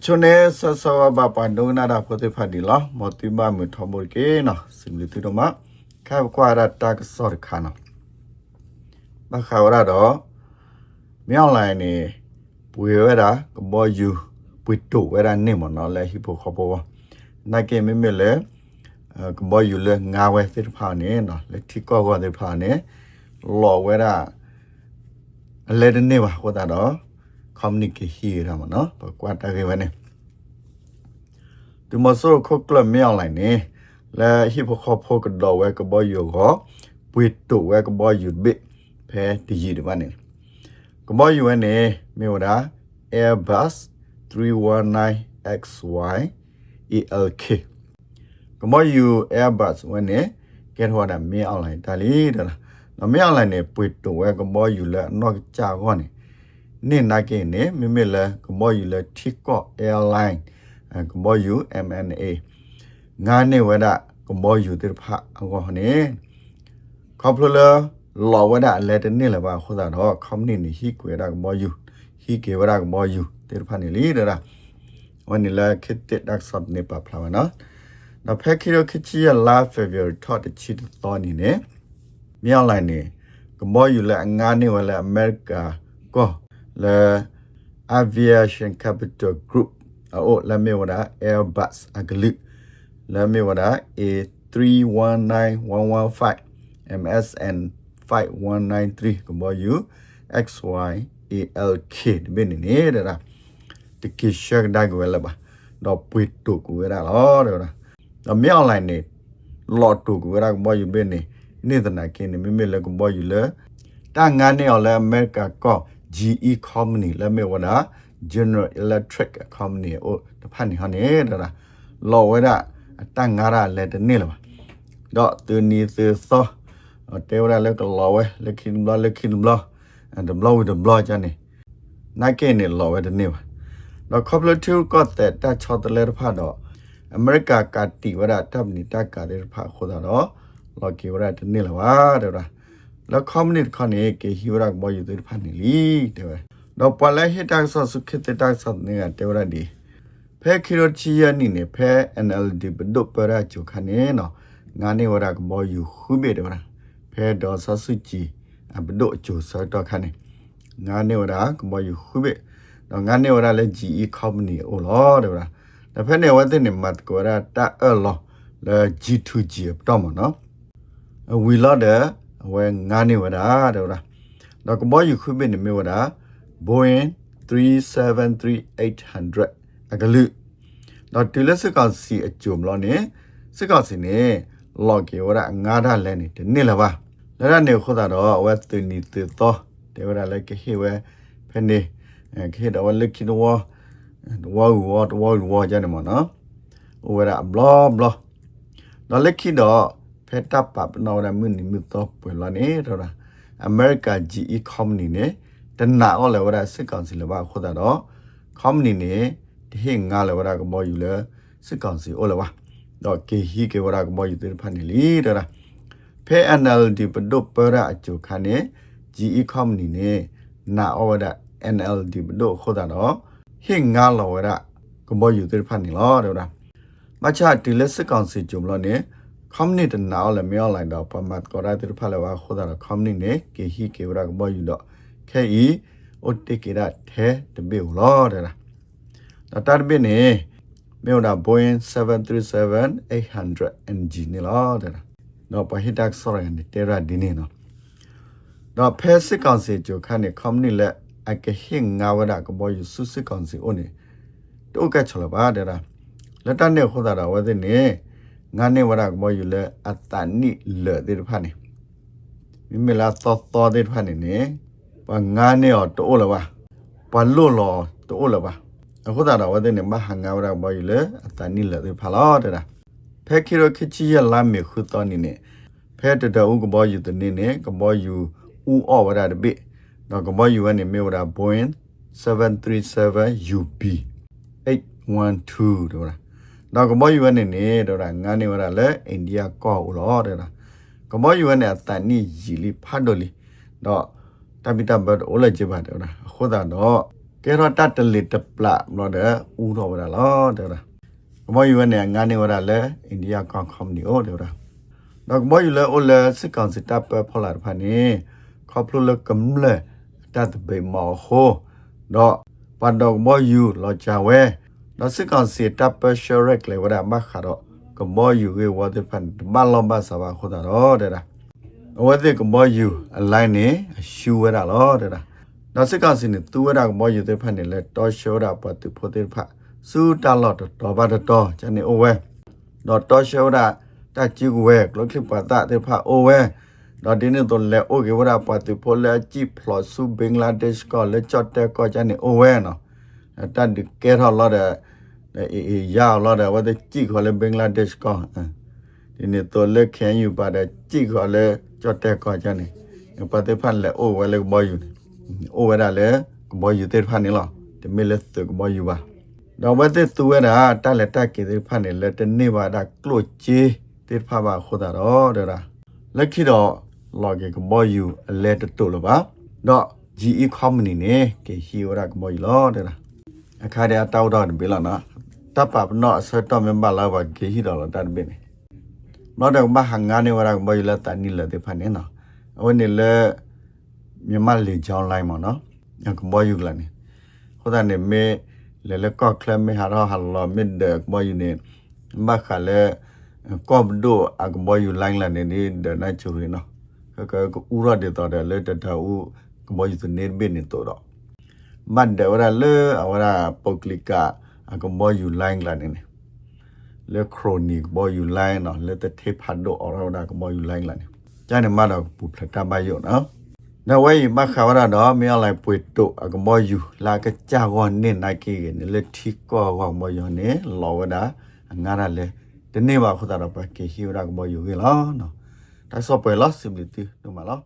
ချွနေဆဆဝဘပန်ဒုနာဒါဖိုတေဖာဒီလာမတိမမထမိုကေနာစင်လီတီတော့မခဲကွာရတာကစောရခါနာဘခါဝရတော့မြောင်းလိုက်နေပွေရတာကဘောယူပွေတိုဝရနေမနော်လဲဟိပိုခဘောနိုင်ကေမေမေလဲကဘောယူလဲငါဝဲတိဖာနေနော်လက်တီကောကောတိဖာနေလော်ဝဲတာအလဲတနေပါဟောတာတော့ communicate ရမှာနော်ပကွာတာကေဝနေဒီမဆိုခုကလမြောင်းလိုက်နေလဲဟိပခဖို့ကတော့ဝဲကဘောယူကိုပွေတိုဝဲကဘောယူဘစ်ဖဲဒီကြီးဒီမနေကဘောယူနေမြို့တာ Airbus 319XY ELK ကဘောယူ Airbus ဝဲနေကဲထော်တာမင်းအောင်လိုက်ဒါလီဒါနော်မင်းအောင်လိုက်နေပွေတိုဝဲကဘောယူလဲတော့ကြာခေါနေ နေနာကေနေမိမိလဲကမောယူလဲထီကော့အဲလိုင်းကမောယူ MNA ငါနေဝဒကမောယူတိဖာအကောနေခေါပလလလောဝဒလဲတနေလပါခေါ်တာတော့ခမနေနေဟီကွေရကမောယူဟီကေဝရကမောယူတိဖာနေလီဒရာဝန်နီလာခစ်တက် đặc sub နေပါဖလာနော်နောက်ဖက်ခီရခချီရလာဖေဗရီထော့တချီတော်နေနေမြောက်လိုက်နေကမောယူလဲငါနေဝလဲအမေရိကကော le aviation capital group oh la me wada airbus agli la me wada a 319115 msn 5193ကဘောယူ xy alk ဒီမင်းနေဒါတကိရှက်ဒါကဝဲလာပါတော့ပွေတုကိုရတော့တော့တော့မြောက်လိုက်နေလော်တုကိုရကဘောယူဘင်းနေနေတနာကင်းနေမိမိလည်းကဘောယူလဲတာငါနေအောင်လဲအမေရိကကော GE company လက်မဲ့ဝနာ General Electric company အိုတဖတ်နေဟနေတာလားလော်ဝဲတာအတန်ငါရလက်တနေလားတော့သူနီသူသောတေဝရလက်ကလော်ဝဲလက်ခင်ဘလလက်ခင်ဘလအဲ့ဒါဘလောဝဒဘလချာနေနိုင်ကေနေလော်ဝဲတနေပါတော့ကော်ပလက်တူကတဲ့တချောတလဲဖတ်တော့အမေရိကကတိဝရတပ်နီတကတဲ့ဖတ်ခေါ်တော့လော်ကီဝရတနေလားပါတဲ့လား လခမနိခနေကေဟိဝရက်ဘယူဒိဖာနီလီတဲ့ဝဲတော့ပလဲဟိတက်ဆဆုခိတတက်ဆနေကတေဝရဒီဖဲခီရိုချီယနီနေဖဲ NLD ဘဒုပရာချုခနေနော်ငါနေဝရက်ဘယူခုဘေတေဝရဖဲဒေါ်ဆဆုချီအဘဒုချုဆတော့ခနေငါနေဝရက်ဘယူခုဘေတော့ငါနေဝရလဲဂျီအီကော်မနီအိုလောတဲ့ဝရတဖက်နေဝတ်တဲ့နေမတ်ကိုရတာအလောလဲ G2G တော့မနော်ဝီလာတဲ့ ဝဲငါနေဝဒါတော့လားတော့ကဘောယူခွင့်နေမြဝဒါ Boeing 373800အကလူတော့တီလက်စကောက်စီအကျုံလို့နေစကောက်စီနေလော်ကေဝဒါငါဒါလဲနေတနေ့လာပါလဲရနေခေါ်တာတော့ဝဲတူနီတူတော့တေဝဒါလဲကေဟေဝဲဖနေအဲခေတော့လက်ခိတော့ဝါဝါဝါဝါကြနေမနော်ဝဲဒါဘလောဘလောတော့လက်ခိတော့ ဖက်တပ်ပပနော်ရမင်းမြတ်တော့ပွင့်လာနေတော့အမေရိက GE company နဲ့တနာအော်လေဝရစစ်ကောင်စီလဘာခေါ်တာတော့ company နဲ့ဒီဟင်ငါလေဝရကမောယူလေစစ်ကောင်စီအော်လေဝါတော့ကေဟီကေဝရကမောယူတဲ့ဖန်နေလီတော့ဖဲ NLD ပဒုပရအချိုခါနဲ့ GE company နဲ့နာအော်ဒါ NLD ပဒုခေါ်တာတော့ဟင်ငါလေဝရကမောယူတဲ့ဖန်နေလောတော့မချတီလက်စစ်ကောင်စီဂျုံလို့နေ company တနာလည်းမြောက်လိုက်တော့ပမတ်ကောရတဲ့ဖက်လည်းဝါခိုးတာ company နဲ့ကေဟီကေဝရကဘောယူတော့ခဲဤအိုတေကေရထဲတဘေလောတဲ့လားတော့တာဘင်းနေမြောက်တာ Boeing 737 800 NG နေလားတဲ့လားတော့ပဟိတက်ဆော်ရနေတေရာဒီနေနော်တော့ဖဲစစ်ကောင်စီကြိုခန့်နေ company လက်အကဟင်ငါဝရကဘောယူစုစစ်ကောင်စီအိုနေတော့ကချလပါတဲ့လားလက်တနဲ့ခိုးတာတော့ဝဲတဲ့နေ ငါနေဝရကမောယူလဲအတနိလေတဲ့ဖာနေမိမလာသောသောတဲ့ဖာနေနေပါငါနေတော့တိုးလပါပါလို့လောတိုးလပါအခုတာတော့ဝတဲ့နေမဟာငါဝရမောယူလဲအတနိလေတဲ့ဖာလောတဲ့လားဖဲခီရခချီရလာမီခုတော်နေနေဖဲတတူကဘောယူတဲ့နေနေကဘောယူဦးအော်ဝရတဲ့ဘိတော့ကဘောယူကနေမေဝရ Boeing 737 UB 812တော့လား တော့ကမောယူနေနေတော့ငါနေဝရလဲအိန္ဒိယကောဦးလောတဲ့လားကမောယူနေအတန်နီရီလီဖတ်တော်လီတော့တပိတဘတ်အိုလက်ချပါတော့ခုဒါတော့ကဲတော့တတ်တလစ်တပလမလို့တဲ့ဦးတော့ဝရလောတဲ့လားကမောယူနဲ့ငါနေဝရလဲအိန္ဒိယကောင်ခမ်နီအိုတဲ့လားတော့ကမောယူလဲအိုလဲစစ်ကောင်စစ်တပ်ပဲဖော်လာတဲ့ဖာနေခေါပလို့လကမ်လဲတတ်ဘေမောဟိုတော့ပန်တော့မောယူလောချဝဲ တော့စစ်ကောင်စစ်တပ်ပဲရှရက်လေဝရမခါတော့ကမောယူဝေဝတဲ့ဖန်မလောမဆာဘာခိုတာတော့တဲ့လားဝဲတဲ့ကမောယူအလိုက်နေရှူဝဲတာလောတဲ့လားနောက်စစ်ကောင်စီနေသူဝရကမောယူတဲ့ဖက်နေလဲတောရှောတာပတ်သူဖို့တဲ့ဖက်စူတာလော့တော့ဘာတော့ကျန်နေအိုဝဲတော့တောရှောတာတချီဝဲကလခိပတာတဲ့ဖက်အိုဝဲတော့ဒီနေတော့လဲအိုကေဝရပတ်သူဖို့လဲကြည့်ဖလော့ဆူဘင်္ဂလားဒေ့ရှ်ကလဲချတ်တဲ့ကောကျန်နေအိုဝဲနော်တတ်ဒီကဲထော်လော့တဲ့ အေးအေးရလော့တဲ့ဝတဲ့ကြည့်ခေါ်လဲဘင်္ဂလားဒေ့ရှ်ကဒီနေတော့လဲခဲယူပါတဲ့ကြည့်ခေါ်လဲချတ်တဲ့ကောကျန်နေပတ်တဲ့ဖက်လဲအိုဝဲလဲမောယူနေ โอเวดาလေကဘောယူတဲ့ဖာနေလားတမီလက်သကဘောယူပါတော့ဝတ်တဲ့သူဝဒတက်လက်တက်ကေတဲ့ဖာနေလက်တနေပါဒါကလို့ချေတဲ့ဖာပါခိုးတာတော့တဲ့လားလက်ခိတော့လော်ကေကဘောယူအလဲတတူလို့ပါတော့ GE company နေကေဟီဝရကဘောယူလို့တဲ့လားအခါတည်းတောက်တော့ဘယ်လားနော် တပ်ပပနော့ဆတ်တော့မမလာပါကေဟီတော့တတ်ဘင်းနော်တော့မဟန်ငါနေဝရကဘောယူလက်တနီလက်တဲ့ဖာနေနော်အဝနေလေမြန်မာလေကြောင်းလိုင်းမှာနော်ညကဘောယူကလာနေဟိုတာနေမေလေလေကော့ကလမေဟာရဟာလောမစ်ဒကဘောယူနေမခါလေကော့ဘဒိုအကဘောယူလိုင်းလာနေနေဒနာချူရီနော်ကကဥရတဲ့တော်တယ်လေတတူကဘောယူနေဘင်းနေတော့မတ်တယ်ဝရလေအဝရပုတ်ကလီကာ အကဘောယူလိုင်းလာနေနေလေခရိုနီဘောယူလိုင်းနော်လေတတေဖတ်ဒိုအော်ရဒါကဘောယူလိုင်းလာနေကျန်နေမှာတော့ပူဖလတာဘယောနော်နဝဲမခါဝရတော့မြေလိုက်ပွေတုအကမောယူလာကကြာကောနေနိုင်ကေနေလက်ထီကောကောမောယနေလောဝဒငါရလေတနေ့ပါခတာတော့ပကေဟီရကမောယူဟေလောနော်ဒါဆိုပွဲလောစီဘလီတီတို့မလား